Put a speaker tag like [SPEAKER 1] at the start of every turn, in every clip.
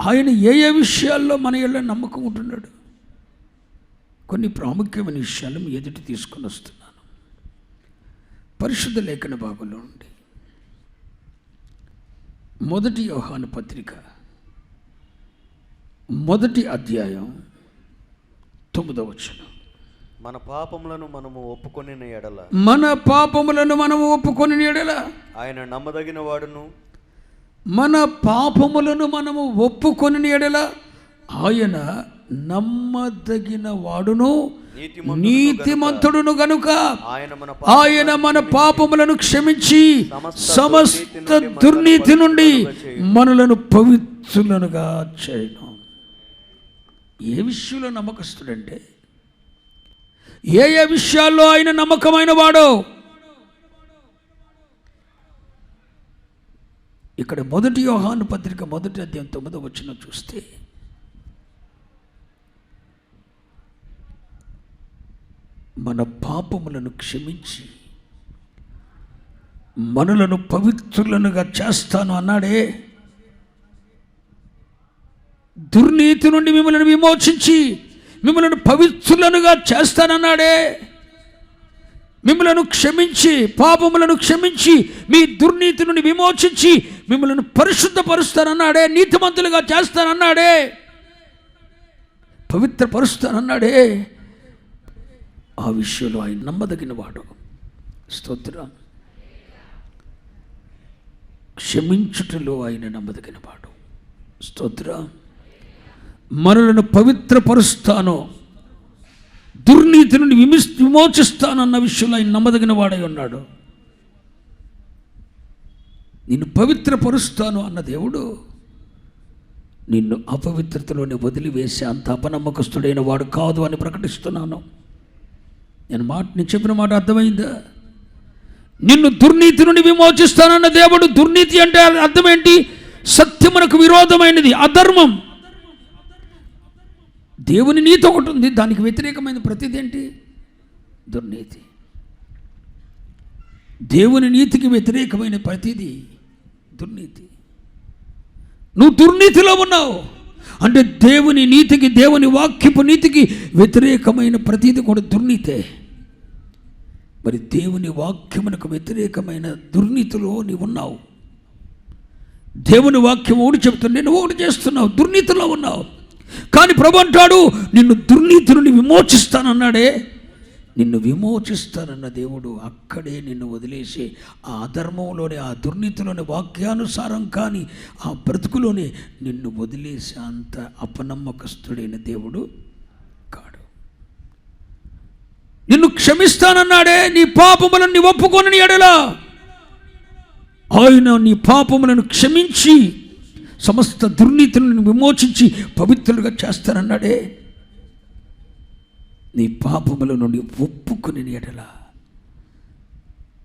[SPEAKER 1] ఆయన ఏ ఏ విషయాల్లో మన ఇళ్ళ నమ్మకం ఉంటున్నాడు? కొన్ని ప్రాముఖ్యమైన విషయాలు మీ ఎదుటి తీసుకొని వస్తున్నాను. పరిశుద్ధ లేఖన భాగంలో ఉండి మొదటి యోహాను పత్రిక మొదటి అధ్యాయం తొమ్మిదవ వచనం.
[SPEAKER 2] మన పాపములను మనము ఒప్పుకొని ఎడల.
[SPEAKER 1] మన పాపములను మనము ఒప్పుకొని ఎడల.
[SPEAKER 2] ఆయన నమ్మదగిన వాడును.
[SPEAKER 1] మన పాపములను మనము ఒప్పుకొని ఎడల ఆయన నమ్మదగిన వాడును
[SPEAKER 2] నీతిమంతుడును
[SPEAKER 1] గనుక.
[SPEAKER 2] ఆయన మన
[SPEAKER 1] ఆయన మన పాపములను క్షమించి సమస్త దుర్నీతి నుండి మనలను పవిత్రులనుగా చేయను. ఏ విషయంలో నమ్మకస్తుడంటే ఏ ఏ విషయాల్లో ఆయన నమ్మకమైన వాడో ఇక్కడ మొదటి యోహాను పత్రిక మొదటి అధ్యాయం తొమ్మిదో వచ్చిన చూస్తే మన పాపములను క్షమించి మనలను పవిత్రులనుగా చేస్తాను అన్నాడే. దుర్నీతి నుండి మిమ్మల్ని విమోచించి మిమ్మల్ని పవిత్రులనుగా చేస్తానన్నాడే. మిమ్మలను క్షమించి పాపములను క్షమించి మీ దుర్నీతి నుండి విమోచించి మిమ్మల్ని పరిశుద్ధపరుస్తానన్నాడే నీతిమంతులుగా చేస్తానన్నాడే. పవిత్రపరుస్తానన్నాడే. ఆ విషయంలో ఆయన నమ్మదగిన వాడు. స్తోత్రం. క్షమించుటలో ఆయన నమ్మదగిన వాడు. స్తోత్రం. మనలను పవిత్రపరుస్తాను. దుర్నీతి నుండి విమి విమోచిస్తానన్న విషయంలో ఆయన నమ్మదగిన వాడై ఉన్నాడు. నిన్ను పవిత్రపరుస్తాను అన్న దేవుడు నిన్ను అపవిత్రతలోనే వదిలివేసి అంత అపనమ్మకస్తుడైన వాడు కాదు అని ప్రకటిస్తున్నాను. నేను మాట నేను చెప్పిన మాట అర్థమైందా? నిన్ను దుర్నీతి నుండి విమోచిస్తానన్న దేవుడు దుర్నీతి అంటే అర్థం ఏంటి సత్యమునకు విరోధమైనది అధర్మం. దేవుని నీతి ఒకటి ఉంది. దానికి వ్యతిరేకమైన ప్రతిదేంటి దుర్నీతి. దేవుని నీతికి వ్యతిరేకమైన ప్రతిది దుర్నీతి. నువ్వు దుర్నీతిలో ఉన్నావు. అంటే దేవుని నీతికి దేవుని వాక్యపు నీతికి వ్యతిరేకమైన ప్రతిది కూడా దుర్నీతే. మరి దేవుని వాక్యమునకు వ్యతిరేకమైన దుర్నీతిలో నీవు ఉన్నావు. దేవుని వాక్యం ఒకటి చెప్తుంది నువ్వు ఒకటి చేస్తున్నావు. దుర్నీతిలో ఉన్నావు. కానీ ప్రభు అంటాడు నిన్ను దుర్నీతుని విమోచిస్తానన్నాడే. నిన్ను విమోచిస్తానన్న దేవుడు అక్కడే నిన్ను వదిలేసి ఆ అధర్మంలోని ఆ దుర్నీతిలోని వాక్యానుసారం కానీ ఆ బ్రతుకులోనే నిన్ను వదిలేసి అంత అపనమ్మకస్తుడైన దేవుడు కాడు. నిన్ను క్షమిస్తానన్నాడే నీ పాపములను ఒప్పుకొని ఎడలా. ఆయన నీ పాపములను క్షమించి సమస్త దుర్నీతులను విమోచించి పవిత్రులుగా చేస్తానన్నాడే. నీ పాపముల నుండి ఒప్పుకుని ఎడలా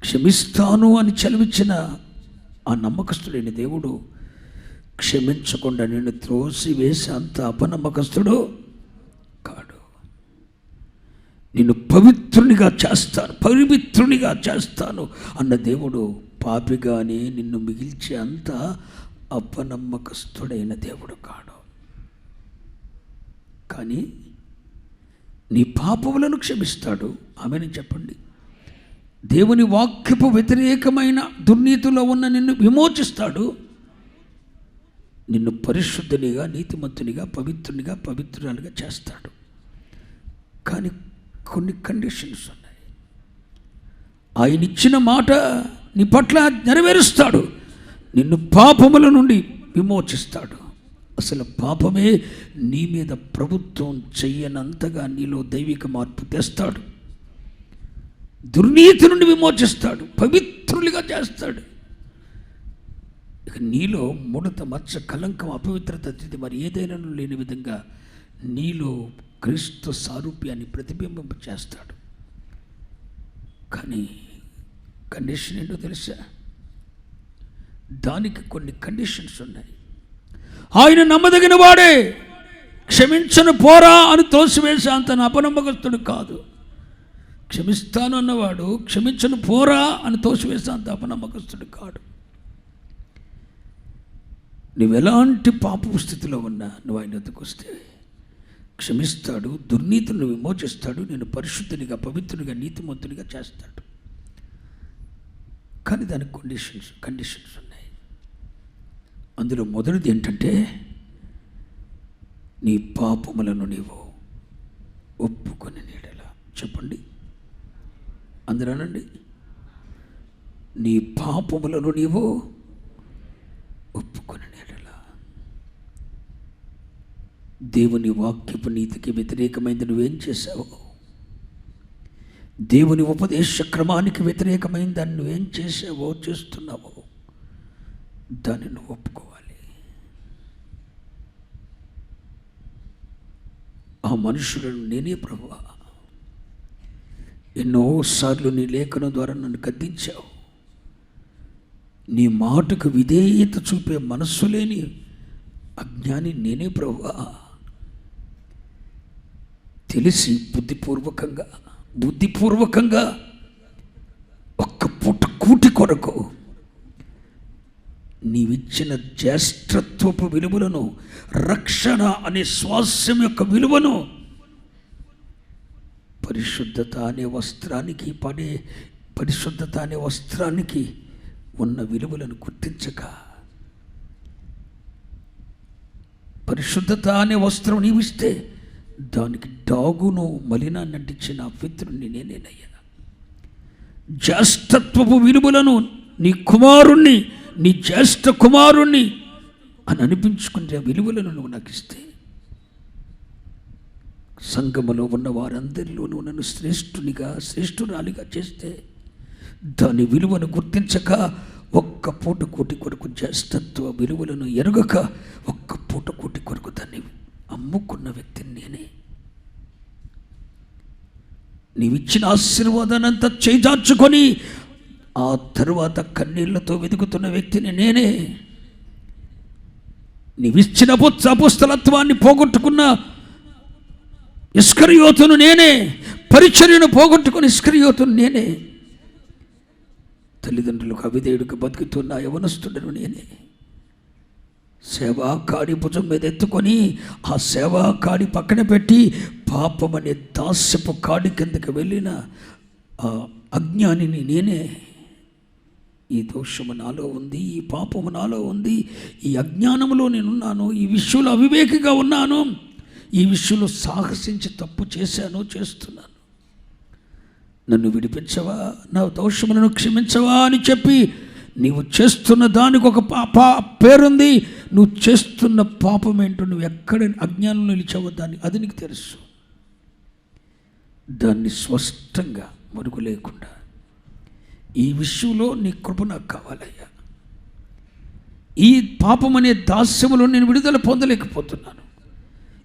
[SPEAKER 1] క్షమిస్తాను అని చలివిచ్చిన ఆ నమ్మకస్తుడైన దేవుడు క్షమించకుండా నిన్ను త్రోసి వేసే అంత అపనమ్మకస్తుడు కాడు. నిన్ను పవిత్రునిగా చేస్తాను పవిత్రునిగా చేస్తాను అన్న దేవుడు పాపిగానే నిన్ను మిగిల్చే అంత అపనమ్మకస్తుడైన దేవుడు కాడు. కానీ నీ పాపములను క్షమిస్తాడు. ఆమెను చెప్పండి. దేవుని వాక్యపు వ్యతిరేకమైన దుర్నీతిలో ఉన్న నిన్ను విమోచిస్తాడు. నిన్ను పరిశుద్ధునిగా నీతిమంతునిగా పవిత్రునిగా పవిత్రురాలుగా చేస్తాడు. కానీ కొన్ని కండిషన్స్ ఉన్నాయి. ఆయన ఇచ్చిన మాట నీ పట్ల నెరవేరుస్తాడు. నిన్ను పాపముల నుండి విమోచిస్తాడు. అసలు పాపమే నీ మీద ప్రభుత్వం చెయ్యనంతగా నీలో దైవిక మార్పు తెస్తాడు. దుర్నీతి నుండి విమోచిస్తాడు పవిత్రులుగా చేస్తాడు. ఇక నీలో ముడత మచ్చ కలంకం అపవిత్రత తిథి మరి ఏదైనా లేని విధంగా నీలో క్రీస్తు సారూప్యాన్ని ప్రతిబింబింప చేస్తాడు కానీ కండిషన్ ఏంటో తెలుసా? దానికి కొన్ని కండిషన్స్ ఉన్నాయి. ఆయన నమ్మదగిన వాడే. క్షమించను పోరా అని తోసివేసే అంత అపనమ్మకస్తుడు కాదు. క్షమిస్తాను అన్నవాడు క్షమించను పోరా అని తోసివేసే అంత అపనమ్మకస్తుడు కాడు. నువ్వెలాంటి పాప స్థితిలో ఉన్నా నువ్వు ఆయన వద్దకు వస్తే క్షమిస్తాడు దుర్నీతిని విమోచిస్తాడు నేను పరిశుద్ధునిగా పవిత్రునిగా నీతిమంతునిగా చేస్తాడు. కానీ దానికి కండిషన్స్ కండిషన్స్ ఉన్నాయి. అందులో మొదటిది ఏంటంటే నీ పాపములను నీవు ఒప్పుకొని నీడలా. చెప్పండి. అందులోనండి నీ పాపములను నీవు ఒప్పుకొని నీడలా. దేవుని వాక్యపు నీతికి వ్యతిరేకమైంది నువ్వేం చేశావు? దేవుని ఉపదేశ క్రమానికి వ్యతిరేకమైన దాన్ని నువ్వేం చేసావో చేస్తున్నావో. దాన్ని నువ్వు ఒప్పుకోవాలి. ఆ మనుషులను నేనే ప్రభువా. ఎన్నోసార్లు నీ లేఖనం ద్వారా నన్ను గద్దించావు. నీ మాటకు విధేయత చూపే మనస్సు లేని అజ్ఞాని నేనే ప్రభువా. తెలిసి బుద్ధిపూర్వకంగా బుద్ధిపూర్వకంగా ఒక్క పూట కూటి కొరకు నీవిచ్చిన జ్యేష్ఠత్వపు విలువలను రక్షణ అనే స్వాస్యం యొక్క విలువను పరిశుద్ధత అనే వస్త్రానికి పడే పరిశుద్ధత అనే వస్త్రానికి ఉన్న విలువలను గుర్తించక. పరిశుద్ధత అనే వస్త్రం నీవిస్తే దానికి డాగును మలినాన్ని అంటించిన పితృని నేనేనయ్యా. జ్యేష్ఠత్వపు విలువలను నీ కుమారుణ్ణి నీ జ్యేష్ఠ కుమారుణ్ణి అని అనిపించుకునే విలువలను నువ్వు నాకు ఇస్తే సంగమలో ఉన్న వారందరిలోనూ నన్ను శ్రేష్ఠునిగా శ్రేష్ఠురాలిగా చేస్తే దాని విలువను గుర్తించక ఒక్క పూట కోటి కొరకు జ్యేష్ఠత్వ విలువలను ఎరగక ఒక్క పూట కోటి కొరకు దాన్ని అమ్ముకున్న వ్యక్తిని నేనే. నీవిచ్చిన ఆశీర్వాదాన్ని అంతా చేజార్చుకొని ఆ తరువాత కన్నీళ్ళతో వెతుకుతున్న వ్యక్తిని నేనే. నీవిచ్చిన పుత్స అపుస్తలత్వాన్ని పోగొట్టుకున్న ఇస్కరియోతును నేనే. పరిచర్యను పోగొట్టుకుని ఇస్కరియోతును నేనే. తల్లిదండ్రులకు అవిధేయుడికి బతుకుతున్న యవనస్తుడను నేనే. సేవా కాడి భుజం మీద ఎత్తుకొని ఆ సేవా కాడి పక్కన పెట్టి పాపం అనే దాస్యపు కాడి కిందకి వెళ్ళిన ఆ అజ్ఞానిని నేనే. ఈ దోషము నాలో ఉంది ఈ పాపము నాలో ఉంది ఈ అజ్ఞానములో నేనున్నాను ఈ విషయంలో అవివేకిగా ఉన్నాను ఈ విషయంలో సాహసించి తప్పు చేశాను చేస్తున్నాను. నన్ను విడిపించవా నా దోషములను క్షమించవా అని చెప్పి నీవు చేస్తున్న దానికి ఒక పాప పేరుంది. నువ్వు చేస్తున్న పాపం ఏంటో నువ్వు ఎక్కడ అజ్ఞానం నిలిచావో దాన్ని అది నీకు తెలుసు. దాన్ని స్పష్టంగా మరుగు లేకుండా ఈ విషయంలో నీ కృప నాకు కావాలయ్యా. ఈ పాపం అనే దాస్యములో నేను విడుదల పొందలేకపోతున్నాను.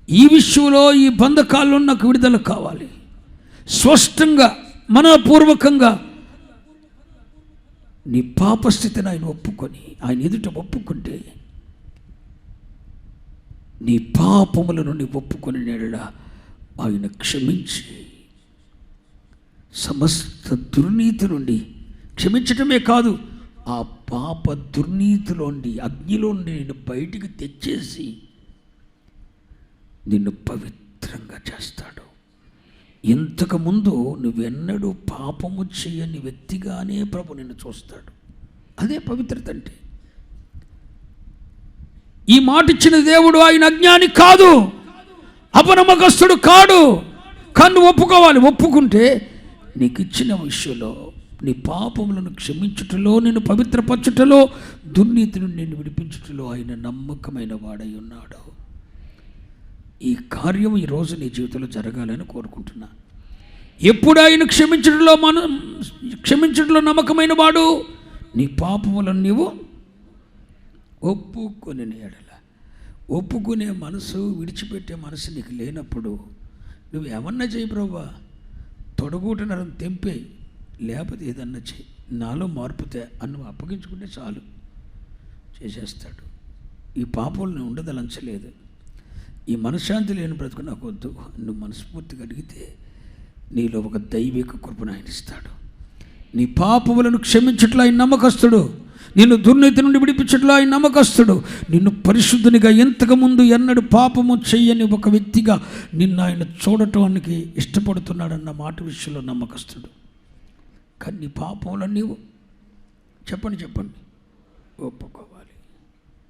[SPEAKER 1] ఈ విషయంలో ఈ బంధకాల్లో నాకు విడుదల కావాలి. స్పష్టంగా మనపూర్వకంగా నీ పాపస్థితిని ఆయన ఒప్పుకొని ఆయన ఎదుట ఒప్పుకుంటే నీ పాపముల నుండి ఒప్పుకొని నేడలా ఆయన క్షమించి సమస్త దుర్నీతి నుండి క్షమించటమే కాదు ఆ పాప దుర్నీతిలోండి అగ్నిలోండి నిన్ను నేను బయటికి తెచ్చేసి నిన్ను పవిత్రంగా చేస్తాడు. ఇంతకుముందు నువ్వెన్నడూ పాపము చేయని వ్యక్తిగానే ప్రభు నిన్ను చూస్తాడు. అదే పవిత్రత అంటే. ఈ మాట ఇచ్చిన దేవుడు ఆయన అజ్ఞాని కాదు అపనమ్మకస్తుడు కాడు. కన్ను ఒప్పుకోవాలి ఒప్పుకుంటే నీకు ఇచ్చిన విషయంలో నీ పాపములను క్షమించుటలో నేను పవిత్రపరచుటలో దుర్నీతిని నేను విడిపించుటలో ఆయన నమ్మకమైన వాడై ఉన్నాడు. ఈ కార్యం ఈరోజు నీ జీవితంలో జరగాలని కోరుకుంటున్నా. ఎప్పుడు ఆయన క్షమించడంలో మనం క్షమించడంలో నమ్మకమైన వాడు నీ పాపములను నీవు ఒప్పుకొని ఎడల. ఒప్పుకునే మనసు విడిచిపెట్టే మనసు నీకు లేనప్పుడు నువ్వు ఏమన్నా చేయి ప్రభా? తొడగూటనరం తెంపే లేకపోతే ఏదన్నా చేయి నాలో మార్పుతే అన్ను అప్పగించుకుంటే చాలు. చేసేస్తాడు. ఈ పాపంలో ఉండదలంచలేదు. ఈ మనశ్శాంతి లేని బ్రతుకు నాకు వద్దు. నువ్వు మనస్ఫూర్తిగా అడిగితే నీలో ఒక దైవిక కృపను ఆయన ఇస్తాడు. నీ పాపములను క్షమించట్లు ఆయన నమ్మకస్తుడు. నిన్ను దుర్నీతి నుండి విడిపించట్లో ఆయన నమ్మకస్తుడు. నిన్ను పరిశుద్ధునిగా ఇంతకుముందు ఎన్నడు పాపము చెయ్యని ఒక వ్యక్తిగా నిన్ను ఆయన చూడటానికి ఇష్టపడుతున్నాడన్న మాట విషయంలో నమ్మకస్తుడు. కానీ నీ పాపంలో నీవు చెప్పండి చెప్పండి. ఒప్పుకోవాలి